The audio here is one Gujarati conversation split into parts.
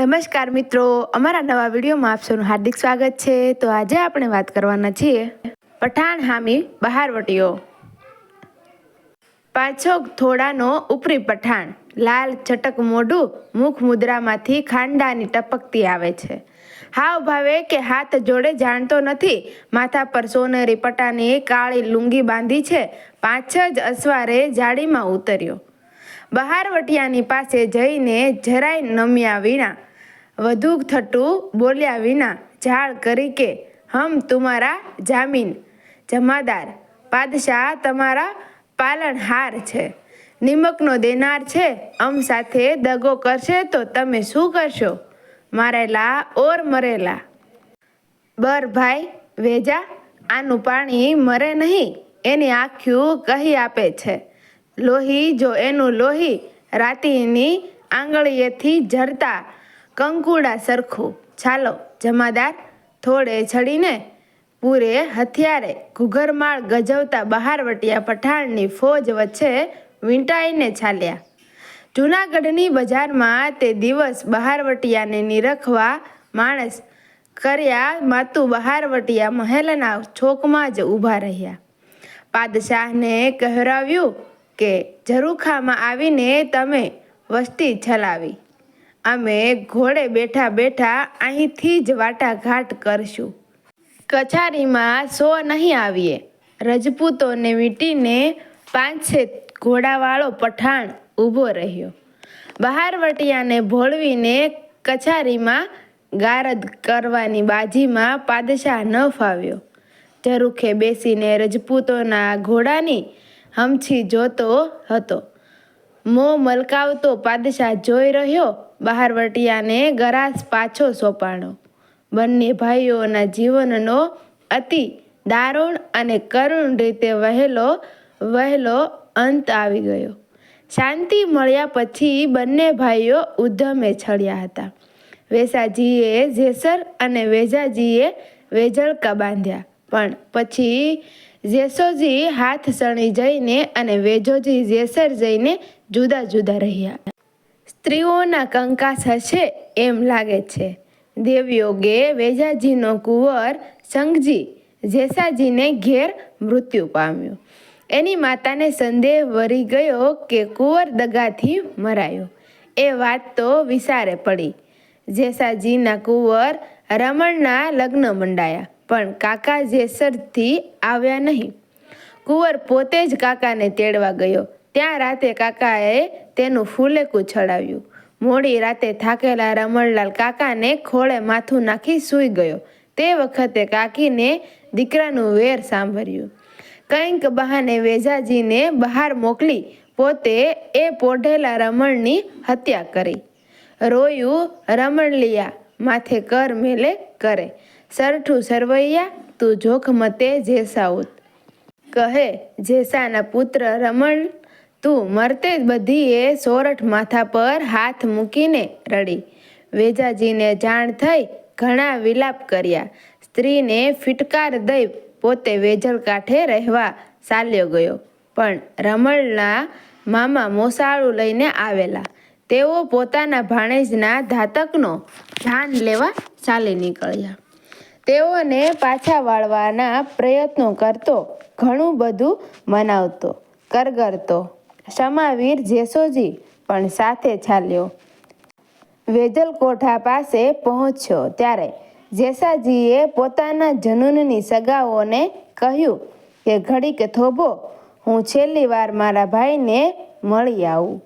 નમસ્કાર મિત્રો, અમારા નવા વિડીયોમાં આપ હાર્દિક સ્વાગત છે. તો આજે આપણે વાત કરવાના છીએ પઠાણ હામી બહારવટીઓ પાછો થોડાનો ઉપરી પઠાણ, લાલ ચટક મોઢું, મુખ મુદ્રામાંથી ખાંડાની ટપકતી આવે છે. હાવ ભાવે કે હાથ જોડે જાણતો નથી. માથા પર સોનેરી પટાની કાળી લુંગી બાંધી છે. પાંચ જ અસવારે જાળીમાં ઉતર્યો. બહારવટિયાની પાસે જઈને જરાય નમ્યા વિના વધુ થતું બોલ્યા વિના ઝાડ કરી કે, હમ તુમારા જામીન. જમાદાર પાદશાહ તમારા પાલનહાર છે. નિમકનો દેનાર છે. અમ સાથે દગો કરશે તો તમે શું કરશો? મારેલા ઓર મરેલા. બર ભાઈ, વેજા, આનું પાણી મરે નહીં. એની આખ્યું કહી આપે છે. લોહી જો એનું લોહી રાતીની આંગળીએથી ઝરતા કંકુડા સરખું. ચાલો, જમાદાર, થોડે છડીને પૂરે હથિયારે ઘૂઘરમાળ ગજવતા બહારવટિયા પઠાણની ફોજ વચ્ચે વીંટાઈને ચાલ્યા. જૂનાગઢની બજારમાં તે દિવસ બહારવટિયાને નિરખવા માણસ કર્યા માતુ બહારવટિયા મહેલના ચોકમાં જ ઊભા રહ્યા. પાદશાહને કહેરાવ્યું કે ઝરૂખામાં આવીને તમે વસ્તી છલાવી અમે ઘોડે બેઠા બેઠા અહીંથી જ વાટાઘાટ કરશું. કચારીમાં સો નહીં આવીએ. રજપૂતોને વીંટીને પાંચસે ઘોડાવાળો પઠાણ ઊભો રહ્યો. બહારવટિયાને ભોળવીને કચારીમાં ગારદ કરવાની બાજીમાં પાદશાહ ન ફાવ્યો. ઝરૂખે બેસીને રજપૂતોના ઘોડાની હમછી જોતો હતો. મો મલકાવતો પાદશાહ જોઈ રહ્યો બહારવટિયાને ગરાસ પાછો સોંપાણો. બંને ભાઈઓના જીવનનો અતિ દારૂણ અને કરુણ રીતે વહેલો વહેલો અંત આવી ગયો. શાંતિ મળ્યા પછી બંને ભાઈઓ ઉદ્ધમે છળ્યા હતા. વેસાજીએ જેસર અને વેજાજીએ વેજળકા બાંધ્યા, પણ પછી જેસોજી હાથ સણી જઈને અને વેજોજી જેસર જઈને જુદા જુદા રહ્યા. સ્ત્રીઓના કંકાસ હશે એમ લાગે છે. દેવયોગે વેજાજીનો કુંવર સંઘજી જેસાજીને ઘેર મૃત્યુ પામ્યો. એની માતાને સંદેહ વરી ગયો કે કુંવર દગાથી મરાયો. એ વાત તો વિસારે પડી. જેસાજીના કુંવર રમણના લગ્ન મંડાયા, પણ કાકા જેસરથી આવ્યા નહીં. કુંવર પોતે જ કાકાને તેડવા ગયો. ત્યાં રાતે કાકાએ તેનું ફૂલેકું ચડાવ્યું મોડી રાતે થાકેલા રમણલાલ કાકાને ખોળે માથું નાખી સૂઈ ગયો. તે વખતે કાકીને દીકરાનું વેર સાંભળ્યું. કંઈક બહાને વેજાજીને બહાર મોકલી પોતે એ પોઢેલા રમણની હત્યા કરી. રોયું રમણલિયા માથે કર મેલે કરે. સરઠું સરવૈયા, તું જોખમતે જેસાઉત. કહે, જેસાના પુત્ર રમણ તું મરતે જ બધીએ સોરઠ માથા પર હાથ મૂકીને રડી. વેજાજીને જાણ થઈ ઘણા વિલાપ કર્યા. સ્ત્રીને ફિટકાર દઈ પોતે વેજળ કાંઠે રહેવા ચાલ્યો ગયો. પણ રમણના મામા મોસાળું લઈને આવેલા. તેઓ પોતાના ભાણેજના ધાતકનો ધ્યાન લેવા ચાલી નીકળ્યા. તેઓને પાછા વાળવાના પ્રયત્નો કરતો ઘણું બધું મનાવતો, કરગરતો. ક્ષમાવીર જેસોજી પણ સાથે ચાલ્યો. વેજલ કોઠા પાસે પહોંચ્યો ત્યારે જેસાજીએ પોતાના જનૂનની સગાઓને કહ્યું કે, ઘડીક થોભો, હું છેલ્લી વાર મારા ભાઈને મળી આવું.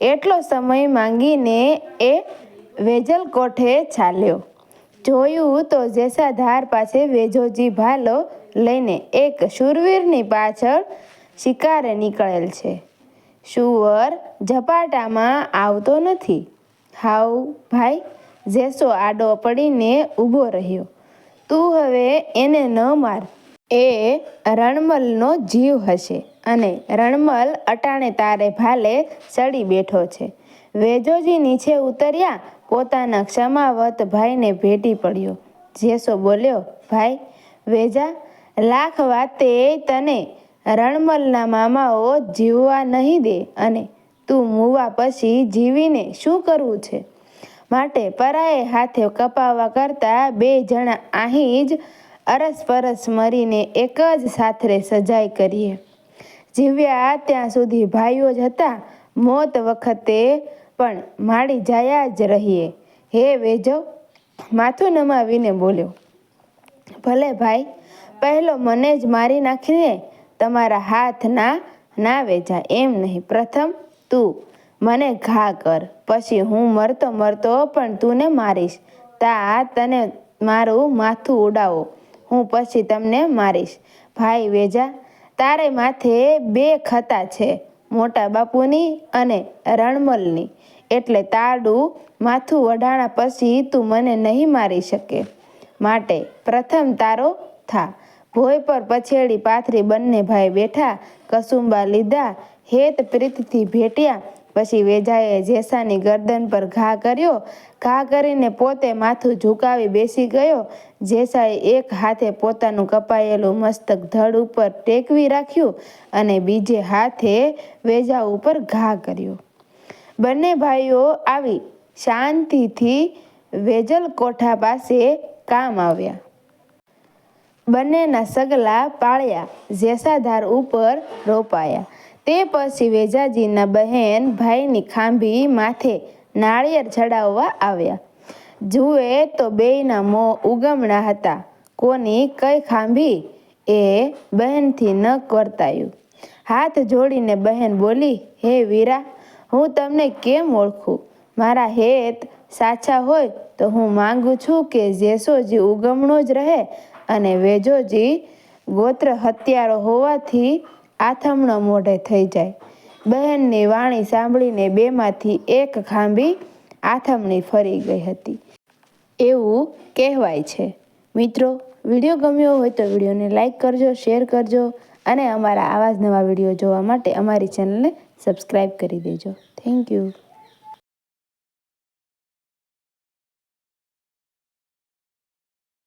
એટલો સમય માંગીને એ વેજલ કોઠે ચાલ્યો. જોયું તો જેસાધાર પાસે વેજોજી ભાલો લઈને એક શૂરવીરની પાછળ શિકારે નીકળેલ છે. શુવર ઝપાટામાં આવતો નથી. હાઉ ભાઈ, જેસો આડો પડીને ઊભો રહ્યો. તું હવે એને ન માર. એ રણમલનો જીવ હશે અને રણમલ અટાણે તારે ભાલે ચડી બેઠો છે. વેજોજી નીચે ઉતર્યા, પોતાના ક્ષમાવત ભાઈને ભેટી પડ્યો. જેસો બોલ્યો, ભાઈ, વેજા, લાખ વાતે તને રણમલના મામાઓ જીવવા નહીં દે અને તું મૂવા પછી જીવીને શું કરવું છે? માટે પરાએ હાથે કપાવા કરતાં બે જણા અહીં જ અરસપરસ મરીને એક જ સાથરે સજાઈ કરીએ. જીવ્યા ત્યાં સુધી ભાઈઓ જ હતા. મોત વખતે પણ માડી જાયા જ રહીએ. હે વેજો! માથું નમાવીને બોલ્યો. ભલે ભાઈ, પહેલો મને જ મારી નાખીને તમારા હાથ ના ના વેચા એમ નહીં. પ્રથમ તું મને ઘા કર. પછી હું મરતો મરતો પણ તું ને મારીશ. તા તને મારું માથું ઉડાવો. હું પછી તમને મારીશ. ભાઈ વેજા, તારે માથે બે ખતા છે. મોટા બાપુની અને રણમલની. એટલે તારું માથું વઢાણા પછી તું મને નહીં મારી શકે. માટે પ્રથમ તારો થા. ભોય પર પછેડી પાથરી બંને ભાઈ બેઠા, કસુંબા લીધા, હેત પ્રીતથી ભેટ્યા, પછી વેજાએ જેસાની ગરદન પર ઘા કર્યો, ઘા કરીને પોતે માથું ઝુકાવી બેસી ગયો. જેસાએ એક હાથે પોતાનું કપાયેલું મસ્તક ધડ ઉપર ટેકવી રાખ્યું અને બીજે હાથે વેજા ઉપર ઘા કર્યો. બંને ભાઈઓ આવી શાંતિથી વેજલ કોઠા પાસે કામ આવ્યા. બંનેના સગલા પાળ્યા, જેસાધાર ઉપર રોપાયા. તે પછી વેજાજીના બહેન ભાઈની ખાંભી માથે નાળિયેર ચડાવવા આવ્યા. જુએ તો બેયના મોં ઉગમણા હતા. કોની કઈ ખાંભી એ બહેનથી ન વર્તાયું. હાથ જોડીને બહેન બોલી, હે વીરા, હું તમને કેમ ઓળખું? મારા હેત સાચા હોય તો હું માંગુ છું કે જેસોજી ઉગમણો જ રહે અને વેજોજી ગોત્ર હત્યારો હોવાથી આથમણો મોઢે થઈ જાય. બહેનની વાણી સાંભળીને બેમાંથી એક ખાંભી આથમણી ફરી ગઈ હતી. એવું કહેવાય છે. મિત્રો, વીડિયો ગમ્યો હોય તો વિડીયોને લાઇક કરજો, શેર કરજો અને અમારા આવા જ નવા વીડિયો જોવા માટે અમારી ચેનલને સબસ્ક્રાઈબ કરી દેજો. Thank you.